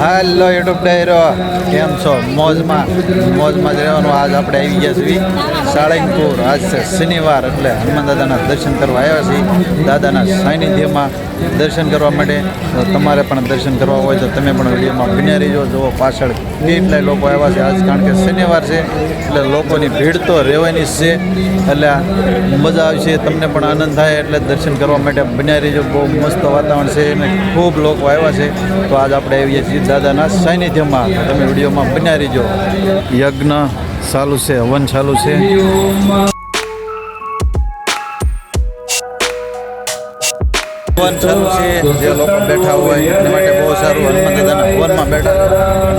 હાલો YouTube ડાયરો, કેમ છો? મોજમાં મોજમાં જ રહેવાનું. આજ આપણે આવી ગયા છીએ સાળંગપુર. આજ છે શનિવાર એટલે હનુમાન દાદાના દર્શન કરવા આવ્યા છીએ. દાદાના સાનિધ્યમાં દર્શન કરવા માટે. તો તમારે પણ દર્શન કરવા હોય તો તમે પણ વિડીયોમાં બન્યા રહીજો. જુઓ પાછળ કેટલાય લોકો આવ્યા છે. આજ કારણ કે શનિવાર છે એટલે લોકોની ભીડ તો રહેવાની જ છે. એટલે મજા આવશે, તમને પણ આનંદ થાય એટલે દર્શન કરવા માટે બિનારી રહીજો. બહુ મસ્ત વાતાવરણ છે અને ખૂબ લોકો આવ્યા છે. તો આજ આપણે આવીએ છીએ. દાદાના સાનિધ્યમાં તમે વિડીયોમાં બન્યા રહીજો. યજ્ઞ ચાલુ છે હવન ચાલુ છે. હવન સારું છે, જે લોકો બેઠા હોય, એના માટે બહુ સારું હનુમાન દાદાના હવનમાં બેઠા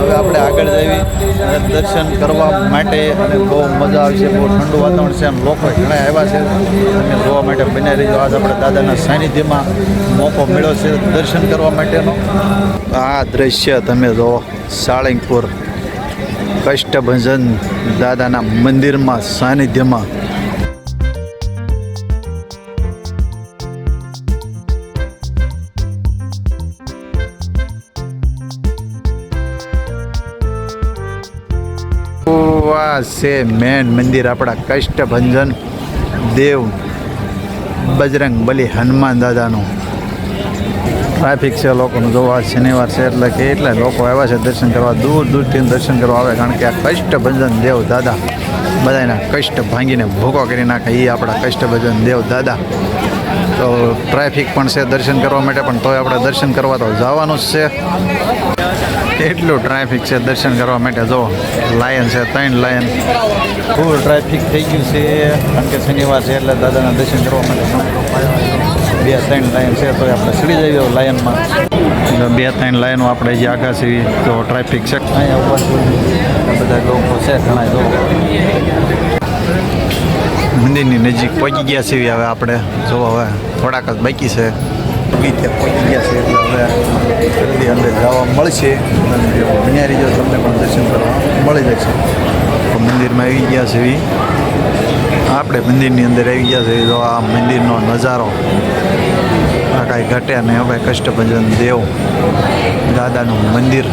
હવે આપણે આગળ જઈએ અને દર્શન કરવા માટે, અને બહુ મજા આવશે, બહુ ઠંડુ વાતાવરણ છે એમ લોકો ઘણા આવ્યા છે. અને જોવા માટે બને રહીજો. આજ આપણે દાદાના સાનિધ્યમાં મોકો મળ્યો છે દર્શન કરવા માટેનો. આ દ્રશ્ય તમે જુઓ સાળંગપુર કષ્ટભંજન દાદાના મંદિરમાં, સાનિધ્યમાં આ છે મેન મંદિર આપણા કષ્ટભંજન દેવ બજરંગ બલી હનુમાન દાદાનું. ટ્રાફિક છે લોકોનું જોવા શનિવાર છે એટલે કે એટલા લોકો આવ્યા છે દર્શન કરવા. દૂર દૂરથી દર્શન કરવા આવે કારણ કે આ કષ્ટભંજન દેવ દાદા બધાના કષ્ટ ભાંગીને ભૂકો કરી નાખે. એ આપણા કષ્ટભંજન દેવ દાદા. તો ટ્રાફિક પણ છે દર્શન કરવા માટે, પણ તોય આપણે દર્શન કરવા તો જવાનું જ છે. કેટલું ટ્રાફિક છે દર્શન કરવા માટે. જો લાયન છે, ત્રણ લાયન ફૂલ ટ્રાફિક થઈ ગયું છે, કારણ કે શનિવાર છે એટલે દાદાના દર્શન કરવા માટે. બે ત્રણ લાયન છે, તો આપણે ચડી જઈએ લાયનમાં બે ત્રણ લાયનો આપણે જે આગા છે, તો ટ્રાફિક છે. અહીંયા ઉપર બધા લોકો છે, ઘણા લોકો મંદિરની નજીક પહોંચી ગયા છીએ હવે આપણે. જો હવે થોડાક જ બાકી છે. રીતે પહોંચી ગયા છે એટલે હવે જલ્દી અંદર જવા મળશે. અને બન્યા રહીજો તમને પણ દર્શન કરવા મળી જશે. તો મંદિરમાં આવી ગયા છે. આપણે મંદિરની અંદર આવી ગયા છે. તો આ મંદિરનો નજારો આ કાંઈ ઘટ્યા નહીં. હવે કષ્ટભંજન દેવ દાદાનું મંદિર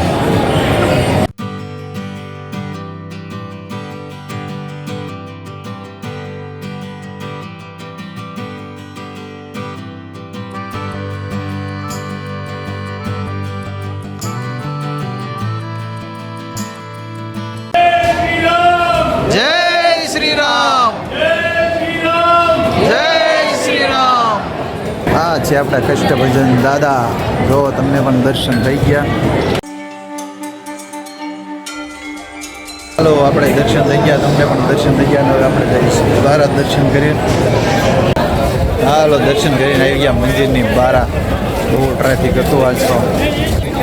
છે આપણા કષ્ટભજન દાદા. જો તમને પણ દર્શન થઈ ગયા. ચાલો, આપણે દર્શન થઈ ગયા, તમને પણ દર્શન થઈ ગયા હવે આપણે જઈશું. બારા દર્શન કરીએ. હાલો દર્શન કરીને આવી ગયા મંદિરની બારા બહુ ટ્રાફિક હતું આજ તો.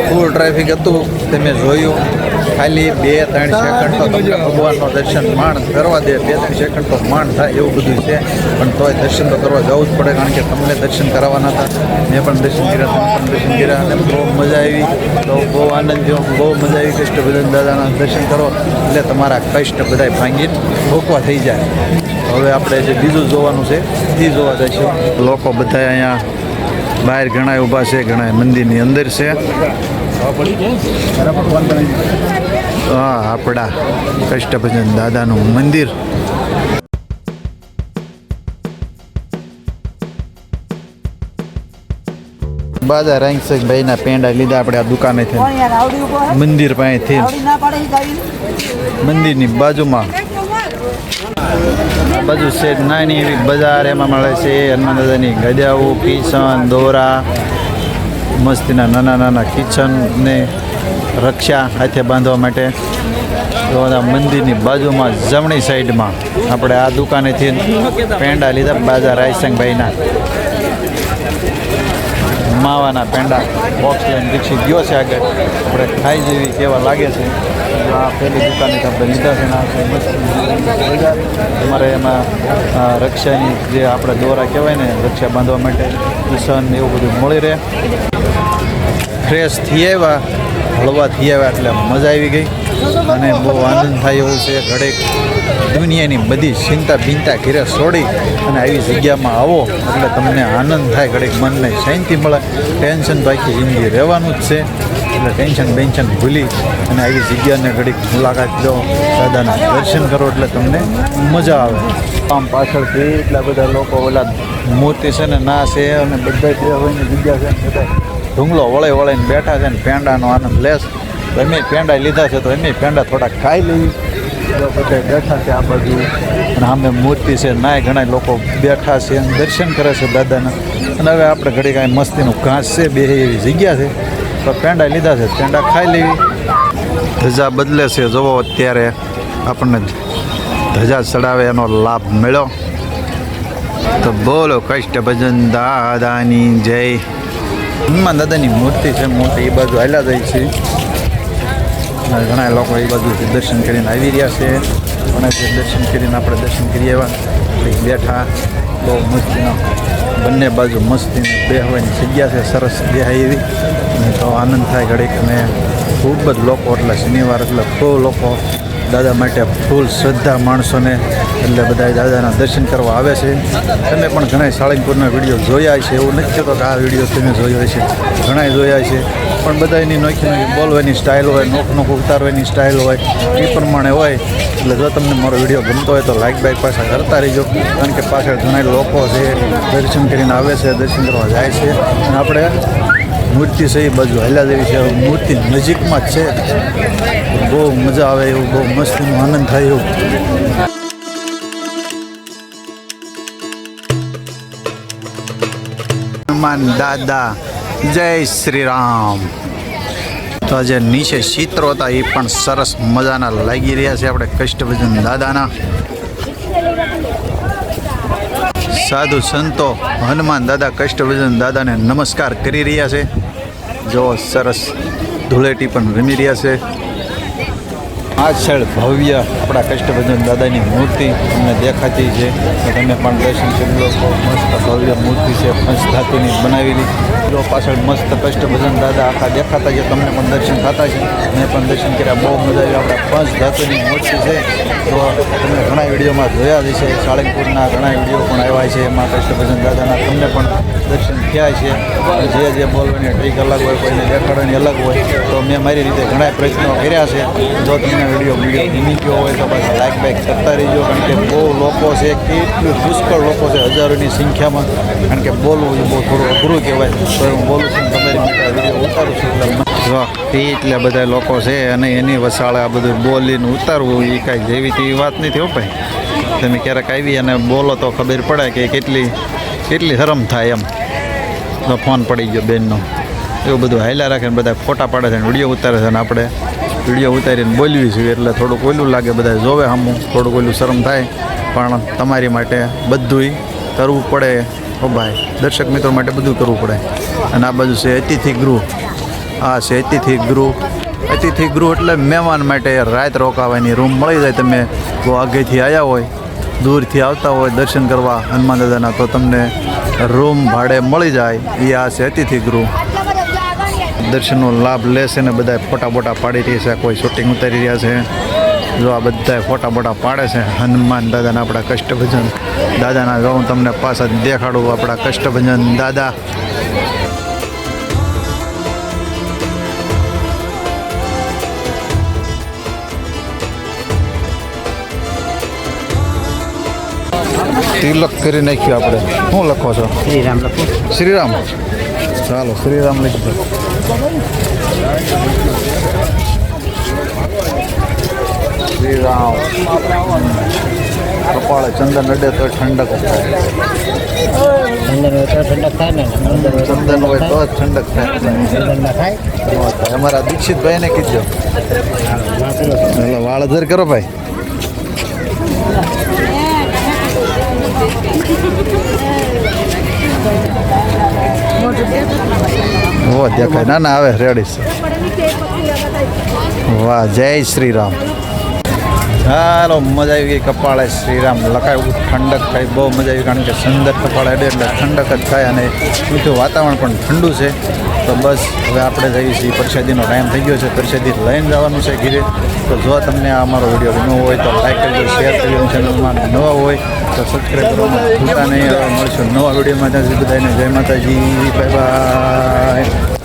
ફૂલ ટ્રાફિક હતું, તમે જોયું. ખાલી બે, ત્રણ સેકન્ડ તો તમને ભગવાનનું દર્શન માણ કરવા દે, બે, ત્રણ સેકન્ડ તો માણ થાય એવું બધું છે. પણ તોય દર્શન તો કરવા જવું જ પડે, કારણ કે તમને દર્શન કરાવવાના હતા. મેં પણ દર્શન કર્યા, તમે પણ દર્શન કર્યા અને બહુ મજા આવી. તો બહુ આનંદ થયો, બહુ મજા આવી. કષ્ટભજન દાદાના દર્શન કરો, એટલે તમારા કષ્ટ બધાય ભાંગી ભોકવા થઈ જાય. હવે આપણે જે બીજું જોવાનું છે એ જોવા જઈશું. લોકો બધા અહીંયા બહાર ઘણા ઊભા છે ઘણા મંદિરની અંદર છે. હા આપણા કષ્ટભજન દાદાનું મંદિર. બાજા રાંગસેક ભાઈના પેંડા લીધા આપણે આ દુકાનેથી કોણ યાર આવડી ઊભો હે? મંદિર પાસેથી? મંદિરની બાજુમાં. બાજુ છે નાની એવી બજાર એમાં મળે છે હનુમાન દાદાની ગજાઓ કિચન દોરા. મસ્તીના નાના નાના કિચનને રક્ષા હાથે બાંધવા માટે તો મંદિરની બાજુમાં જમણી સાઈડમાં આપણે આ દુકાનેથી પેંડા લીધા બાજા રાયસંગભાઈના. માવાના પેંડા બોક્સ લઈને દીક્ષિત ગયો છે આગળ. આપણે ખાઈ જેવી કેવા લાગે છે. આ પહેલી દુકાનેથી આપણે લીધા છે ને તમારે એમાં રક્ષાની જે આપણે દોરા કહેવાય ને, રક્ષા બાંધવા માટે કિશન એવું બધું મળી રહે. ફ્રેશ થઈ આવ્યા હળવા થઈ આવ્યા એટલે મજા આવી ગઈ. અને બહુ આનંદ થાય એવું છે. ઘડેક દુનિયાની બધી ચિંતા ભિંતા ઘેરે છોડી અને આવી જગ્યામાં આવો એટલે તમને આનંદ થાય. ઘડીક મનને શાંતિ મળે. ટેન્શન બાકી જિંદગી રહેવાનું જ છે. એટલે ટેન્શન બેન્શન ભૂલી અને આવી જગ્યાને ઘડીક મુલાકાત લો. દાદાના દર્શન કરો એટલે તમને મજા આવે. આમ પાછળથી એટલા બધા લોકો ઓલા મૂર્તિ છે ને, ના છે અને બધા જે જગ્યા છે બધા ઢુંગલો વળે વળીને બેઠા છે ને પેંડાનો આનંદ લેશ તો એમની પેંડા લીધા છે, તો એમની પેંડા થોડા ખાઈ બધા બેઠા છે આ બાજુ. અને સામે મૂર્તિ છે, નાય ઘણા લોકો બેઠા છે અને દર્શન કરે છે દાદાના. અને હવે આપણે ઘડી કાંઈ મસ્તીનું ઘાસ છે, બે એવી જગ્યા છે. તો પેંડા લીધા છે, પેંડા ખાઈ લેવી. ધજા બદલે છે જોવો અત્યારે આપણને ધજા ચડાવે એનો લાભ મળ્યો. તો બોલો કષ્ટ ભજન દાદાની જય. હનુમાન દાદાની મૂર્તિ છે મોટી એ બાજુ હાલ્યા જાય છે. ઘણા લોકો એ બાજુથી દર્શન કરીને આવી રહ્યા છે. ઘણા દર્શન કરીને આપણે દર્શન કરી આવ્યા. બેઠા. બહુ મસ્તીનો, બંને બાજુ મસ્તીની બેહવાની જગ્યા છે, સરસ બેહાય એવી. અને તો આનંદ થાય ઘડીક. અને ખૂબ જ લોકો એટલે શનિવાર એટલે ખૂબ લોકો દાદા માટે ફૂલ શ્રદ્ધા માણસોને, એટલે બધા દાદાના દર્શન કરવા આવે છે. તમે પણ ઘણા સાળંગપુરના વીડિયો જોયા છે એવું નથી કહેતો કે આ વીડિયો તમે જોયો છે ઘણા જોયા છે પણ બધાની નોખી નોખી બોલવાની સ્ટાઇલ હોય, નોખ નોખ ઉતારવાની સ્ટાઇલ હોય, એ પ્રમાણે હોય. એટલે જો તમને મારો વીડિયો ગમતો હોય તો લાઈક બાઈક પાછા કરતા રહીજો. કારણ કે પાછળ ઘણા લોકો છે, દર્શન કરીને આવે છે, દર્શન કરવા જાય છે. અને આપણે મૂર્તિ છે એ બાજુ હાલ્યા જેવી છે. મૂર્તિ નજીકમાં જ છે. બહુ મજા આવે એવું, બહુ મસ્તીનો આનંદ થાય એવું. હનુમાન દાદા, જય શ્રી રામ તો જે નીચે ચિત્રો હતા, એ પણ સરસ મજાના લાગી રહ્યા છે આપણે કષ્ટભજન દાદાના. સાધુ સંતો હનુમાન દાદા, કષ્ટભજન દાદાને નમસ્કાર કરી રહ્યા છે. જો સરસ ધૂળેટી પણ રમી રહ્યા છે. પાછળ ભવ્ય આપણા કષ્ટભજન દાદાની મૂર્તિ તમને દેખાતી છે. તો તમે પણ દર્શન કરી લો. મસ્ત ભવ્ય મૂર્તિ છે. પંચ ધાતુની બનાવેલી. જો પાછળ મસ્ત કષ્ટભજન દાદા આખા દેખાતા છે. તમને પણ દર્શન થતા છે. મેં પણ દર્શન કર્યા. બહુ મજા આવી. આપણા પંચ ધાતુની મૂર્તિ છે. તો તમે ઘણા વિડીયોમાં જોયા જ છે સાળંગપુરના ઘણા વીડિયો પણ આવ્યા છે. એમાં કષ્ટભજન દાદાના. તમને પણ દર્શન થયા છે. જે જે બોલવાની ટ્રીક અલગ હોય, કોઈને દેખાડવાની અલગ હોય, તો મેં મારી રીતે ઘણા પ્રયત્નો કર્યા છે. જો તમને વીડિયો વીડિયો ગમી ગયો હોય, તો બસ લાઈક બાઈક કરતા રહીજો, કારણ કે બહુ લોકો છે, કેટલું પુષ્કળ લોકો છે હજારોની સંખ્યામાં. કારણ કે બોલવું બહુ થોડું અઘરું કહેવાય. તો હું બોલું છું તમારી માટે વીડિયો ઉતારું છું, એટલે એ એટલે બધા લોકો છે અને એની વસાળે આ બધું બોલીને ઉતારવું એ કાંઈ જેવી તેવી વાત નથી હો ભાઈ. તમે ક્યારેક આવી અને બોલો તો ખબર પડે કે કેટલી કેટલી શરમ થાય એમ. તો ફોન પડી ગયો બેનનો. એવું બધું હાલ્યા રાખે ને બધા ફોટા પાડે છે ને વીડિયો ઉતારે છે ને આપણે. વીડિયો ઉતારીને બોલવી છીએ એટલે થોડુંક ઓલું લાગે બધા જોવે સામું થોડુંક ઓલું શરમ થાય. પણ તમારી માટે બધુંય કરવું પડે. ઓ ભાઈ, દર્શક મિત્રો માટે બધું કરવું પડે. અને આ બાજુ છે અતિથિ ગૃહ. આ છે અતિથિ ગૃહ. અતિથિ ગૃહ એટલે મહેમાન માટે રાત રોકાવાની રૂમ મળી જાય. તમે બહુ આગેથી આવ્યા હોય દૂરથી આવતા હોય દર્શન કરવા હનુમાન દાદાના, તો તમને રૂમ ભાડે મળી જાય. એ આ છે અતિથિ ગૃહ. દર્શનનો લાભ લેશે ને બધા ફોટા બોટા પાડી રહી છે, કોઈ શૂટિંગ ઉતારી રહ્યા છે. જો આ બધા ફોટા બોટા પાડે છે હનુમાન દાદાના આપણા કષ્ટભજન. દાદાના જો તમને પાછા દેખાડું, આપણા કષ્ટભજન દાદા. તિલક કરી નાખ્યું આપણે. શું લખો છો? શ્રીરામ લખો. શ્રીરામ. ચાલો શ્રીરામ લખી દો. શ્રીરામ. કપાળે ચંદન અડે તો ઠંડક થાય. ચંદન હોય તો ઠંડક થાય ને ચંદન હોય તો ઠંડક થાય. ચંદન ના થાય. અમારા દીક્ષિતભાઈને કીધો. વાળ અધર કરો ભાઈ. ઓ દેખાય. ના ના આવે રેડી છે. વાહ જય શ્રી રામ. ચાલો મજા આવી ગઈ કપાળે શ્રીરામ. લખાયું ઠંડક થાય. બહુ મજા આવી કારણ કે સુંદર કપાળ અડે એટલે ઠંડક જ થાય અને મીઠું વાતાવરણ પણ ઠંડુ છે. તો બસ, હવે આપણે જઈએ છીએ. પરસેદીનો ટાઈમ થઈ ગયો છે. પરસેદી લઈને જવાનું છે ઘીરે. તો જો તમને આ અમારો વીડિયો ગમ્યો હોય, તો લાઈક કરજો, શેર કરજો ચેનલમાં નવા હોય, તો સબસ્ક્રાઈબ કરવાનું ભૂલતા નહીં. મળશું નવા વિડીયોમાં. ત્યાં સુધી બધાને જય માતાજી. Bye bye.